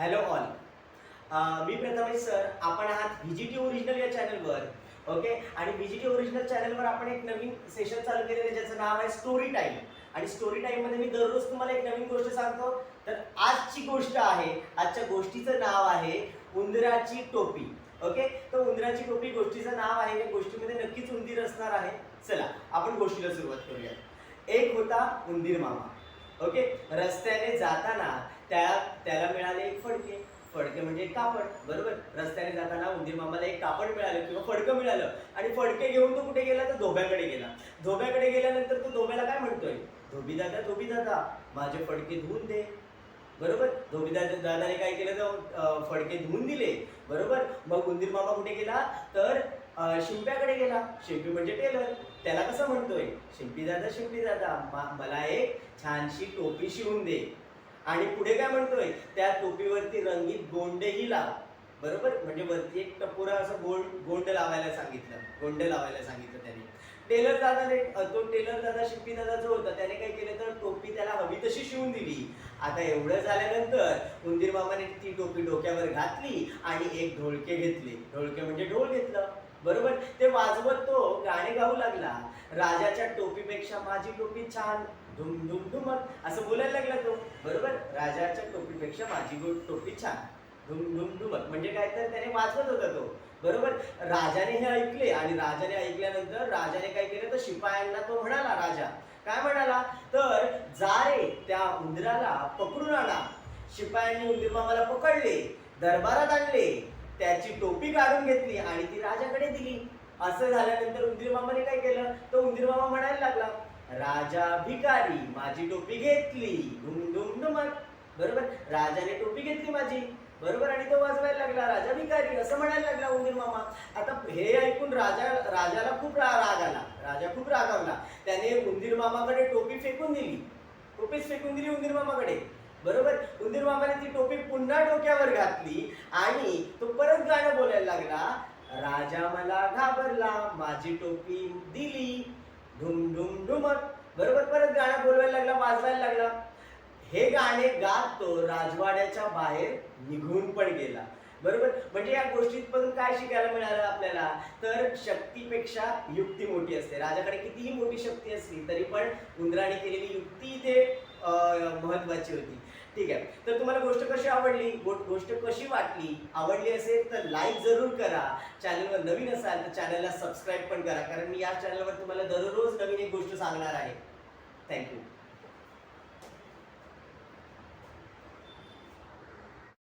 Hello all मी Prathamesh sir आपण आहात व्हिजिटी ओरिजिनल या चॅनलवर ओके आणि व्हिजिटी ओरिजिनल चॅनलवर आपण एक नवीन सेशन चालू केलेलं आहे ज्याचं नाव आहे स्टोरी टाईम आणि स्टोरी टाईममध्ये मी दररोज तुम्हाला एक नवीन गोष्ट सांगतो. तर आजची गोष्ट आहे आजच्या गोष्टीचं नाव आहे उंदराची टोपी ओके तर उंदराची टोपी गोष्टीचं नाव आहे या गोष्टीमध्ये नक्कीच उंदीर असणार आहे. चला आपण गोष्टीला सुरुवात करूया एक होता उंदीर मामा. ओके? रस्त्याने जाताना त्या त्याला मिळाले एक फडके. फडके म्हणजे एक कापड. बरोबर? रस्त्याने जाताना उंदीर मामाला एक कापड मिळालं किंवा फडकं मिळालं. आणि फडके घेऊन तो कुठे गेला? तर धोब्याकडे गेला. धोब्याकडे गेल्यानंतर तो धोब्याला काय म्हणतोय? धोबी दादा धोबी दादा माझे फडके धुवून दे. बरोबर? धोबीदार दादाने काय केलं तर फडके धुवून दिले. बरोबर? मग उंदीर मामा कुठे गेला? तर शिंप्याकडे गेला. शिंपी म्हणजे टेलर. त्याला कसं म्हणतोय? शिंपी दादा शिंपी दादा मला एक छानशी टोपी शिवून दे. आणि पुढे काय म्हणतोय? त्या टोपीवरती रंगीत गोंडेही लाव. बरोबर? म्हणजे वरती एक टपोरा असं गोंड गोंड लावायला सांगितलं. गोंड लावायला सांगितलं त्याने. टेलर दादाने तो टेलर दादा शिंपी दादा जो होता. त्याने काय केलं तर टोपी त्याला हवी तशी शिवून दिली. आता एवढं झाल्यानंतर उंदीर मामाने ती टोपी डोक्यावर घातली आणि एक ढोलके घेतले. ढोलके म्हणजे ढोल घेतलं. बरोबर? ते वाजवत तो गाणे गाऊ लागला. राजाच्या टोपीपेक्षा माझी टोपी छान. धुम धुम धुमत. असं बोलायला लागला तो. बरोबर? राजाच्या टोपीपेक्षा माझी गो- टोपी छान. धुम धुम म्हणजे काय तर त्याने वाचवत होता तो बरोबर राजाने हे ऐकले आणि राजाने ऐकल्यानंतर राजाने काय केलं तर शिपायांना तो म्हणाला राजा काय म्हणाला तर जा रे त्या उंदराला पकडून आणा शिपायांनी उंदीर मामाला पकडले दरबारात आणले त्याची टोपी काढून घेतली आणि ती राजाकडे दिली असं झाल्यानंतर उंदीर मामाने काय केलं तर उंदीर मामा म्हणायला लागला राजा भिकारी माझी टोपी घेतली धुम धुम बरोबर राजाने टोपी घेतली माझी बरोबर आणि तो वाजवायला लागला राजा भिकारी असं म्हणायला लागला उंदीर मामा. आता हे ऐकून राजा राजाला खूप रा- राग आला. राजा खूप रागावला. त्याने उंदीर मामाकडे टोपी फेकून दिली. टोपीच फेकून दिली उंदीर मामाकडे. बरोबर? उंदीर मामाने ती टोपी पुन्हा डोक्यावर घातली आणि तो परत गाणं बोलायला लागला राजा मला घाबरला माझी टोपी दिली. ढुम ढुम धुमक बरोबर? परत गाणं बोलवायला लागला वाजवायला लागला. हे गाणे गात तो राजवाड्याच्या बाहेर निघून पण गेला. बरोबर? म्हणजे या गोष्टीत पण काय शिकायला मिळालं आपल्याला? तर शक्तीपेक्षा युक्ती मोठी असते. राजाकडे कितीही मोठी शक्ती असली तरी पण उंदराने केलेली युक्ती इथे महत्वाची होती. ठीक आहे. तर तुम्हाला गोष्ट कशी आवडली? गो- गोष्ट कशी वाटली? आवडली असेल तर लाईक जरूर करा. चॅनलवर नवीन असाल तर चॅनलला सबस्क्राईब पण करा. कारण मी या चॅनलवर तुम्हाला दररोज नवीन एक गोष्ट सांगणार आहे. थँक्यू